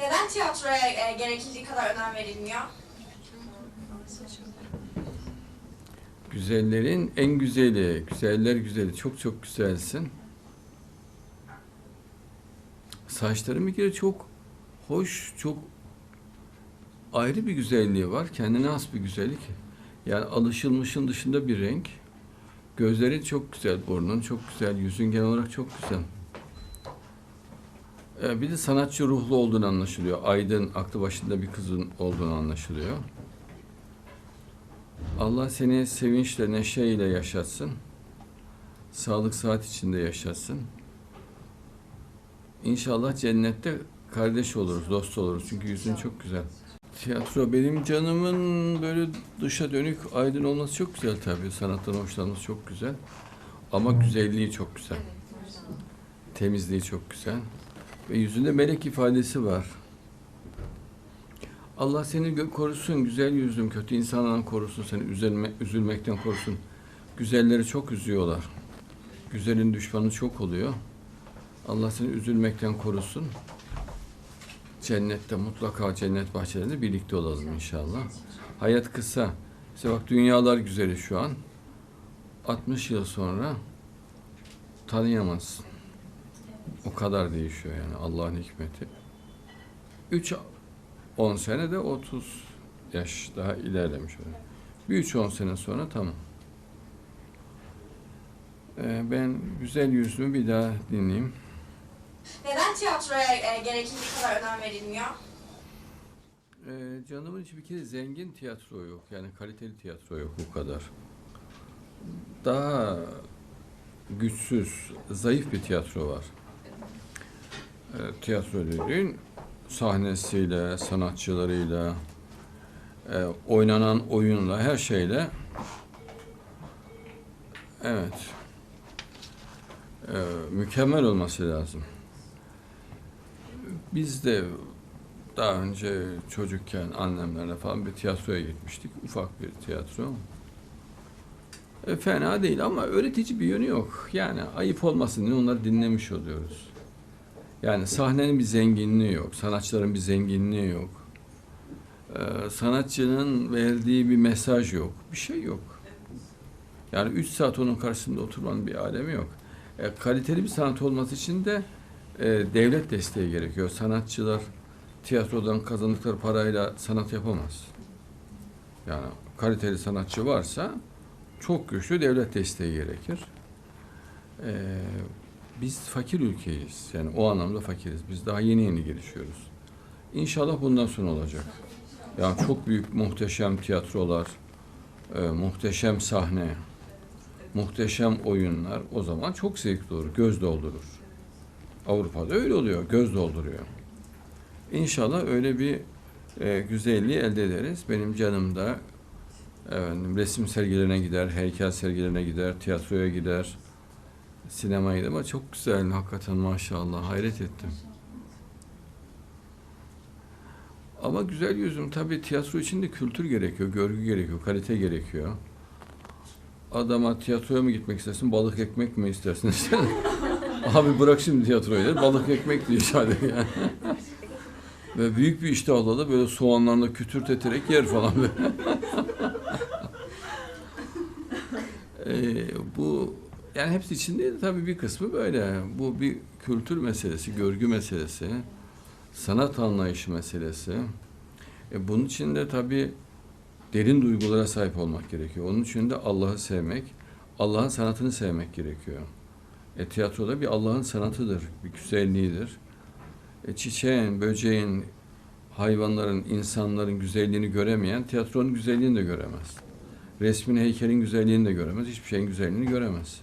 Neden tiyatroya e, gerekildiği kadar önem verilmiyor? Güzellerin en güzeli, güzeller güzeli. Çok çok güzelsin. Saçların bir kere çok hoş, çok ayrı bir güzelliği var. Kendine has bir güzellik. Yani alışılmışın dışında bir renk. Gözlerin çok güzel, burnun çok güzel, yüzün genel olarak çok güzel. Ee, bir de sanatçı ruhlu olduğunu anlaşılıyor. Aydın, aklı başında bir kızın olduğunu anlaşılıyor. Allah seni sevinçle, neşeyle yaşatsın. Sağlık saat içinde yaşatsın. İnşallah cennette kardeş oluruz, dost oluruz. Çünkü yüzün çok güzel. Tiyatro benim canımın böyle dışa dönük aydın olması çok güzel tabii. Sanattan hoşlanması çok güzel. Ama güzelliği çok güzel. Temizliği çok güzel. Ve yüzünde melek ifadesi var. Allah seni korusun, güzel yüzlüm, kötü insanlardan korusun, seni üzülme, üzülmekten korusun. Güzelleri çok üzüyorlar. Güzelin düşmanı çok oluyor. Allah seni üzülmekten korusun. Cennette mutlaka cennet bahçelerinde birlikte olalım inşallah. Hayat kısa. İşte bak dünyalar güzeli şu an. 60 yıl sonra tanıyamazsın. O kadar değişiyor yani Allah'ın hikmeti. 3 10 sene de 30 yaş daha ilerlemiş oluyor. Bir 3-10 sene sonra tamam. Ee, ben güzel yüzümü bir daha dinleyeyim. Neden tiyatroya e, gerekildiği kadar önem verilmiyor? Ee, canımın içi bir kere zengin tiyatro yok. Yani kaliteli tiyatro yok bu kadar. Daha güçsüz, zayıf bir tiyatro var. Ee, tiyatro dediğin sahnesiyle, sanatçılarıyla, e, oynanan oyunla, her şeyle evet e, mükemmel olması lazım. Biz de daha önce çocukken annemlerle falan bir tiyatroya gitmiştik. Ufak bir tiyatro. E, fena değil ama öğretici bir yönü yok. Yani ayıp olmasın diye onları dinlemiş oluyoruz. Yani sahnenin bir zenginliği yok. Sanatçıların bir zenginliği yok. E, sanatçının verdiği bir mesaj yok. Bir şey yok. Yani üç saat onun karşısında oturmanın bir alemi yok. E, kaliteli bir sanat olması için de e, devlet desteği gerekiyor. Sanatçılar tiyatrodan kazandıkları parayla sanat yapamaz. Yani kaliteli sanatçı varsa çok güçlü devlet desteği gerekir. Ee, biz fakir ülkeyiz. Yani o anlamda fakiriz. Biz daha yeni yeni gelişiyoruz. İnşallah bundan sonra olacak. Yani çok büyük muhteşem tiyatrolar, e, muhteşem sahne, muhteşem oyunlar o zaman çok zevkli olur, göz doldurur. Avrupa'da öyle oluyor, göz dolduruyor. İnşallah öyle bir e, güzelliği elde ederiz. Benim canım da efendim, resim sergilerine gider, heykel sergilerine gider, tiyatroya gider, sinemaya. Ama çok güzel hakikaten maşallah, hayret ettim. Ama güzel yüzüm tabii tiyatro için de kültür gerekiyor, görgü gerekiyor, kalite gerekiyor. Adama tiyatroya mı gitmek istersin, balık ekmek mi istersin? Abi bırak şimdi tiyatroyu der, balık ekmek diyor sadece yani. Ve büyük bir iştahla da böyle soğanlarla kütürteterek yer falan böyle. Ee, bu yani hepsi için değil de tabii bir kısmı böyle. Bu bir kültür meselesi, görgü meselesi, sanat anlayışı meselesi. E, bunun için de tabii derin duygulara sahip olmak gerekiyor. Onun için de Allah'ı sevmek, Allah'ın sanatını sevmek gerekiyor. E, tiyatroda bir Allah'ın sanatıdır, bir güzelliğidir. E, çiçeğin, böceğin, hayvanların, insanların güzelliğini göremeyen tiyatronun güzelliğini de göremez. Resmin, heykelin güzelliğini de göremez. Hiçbir şeyin güzelliğini göremez.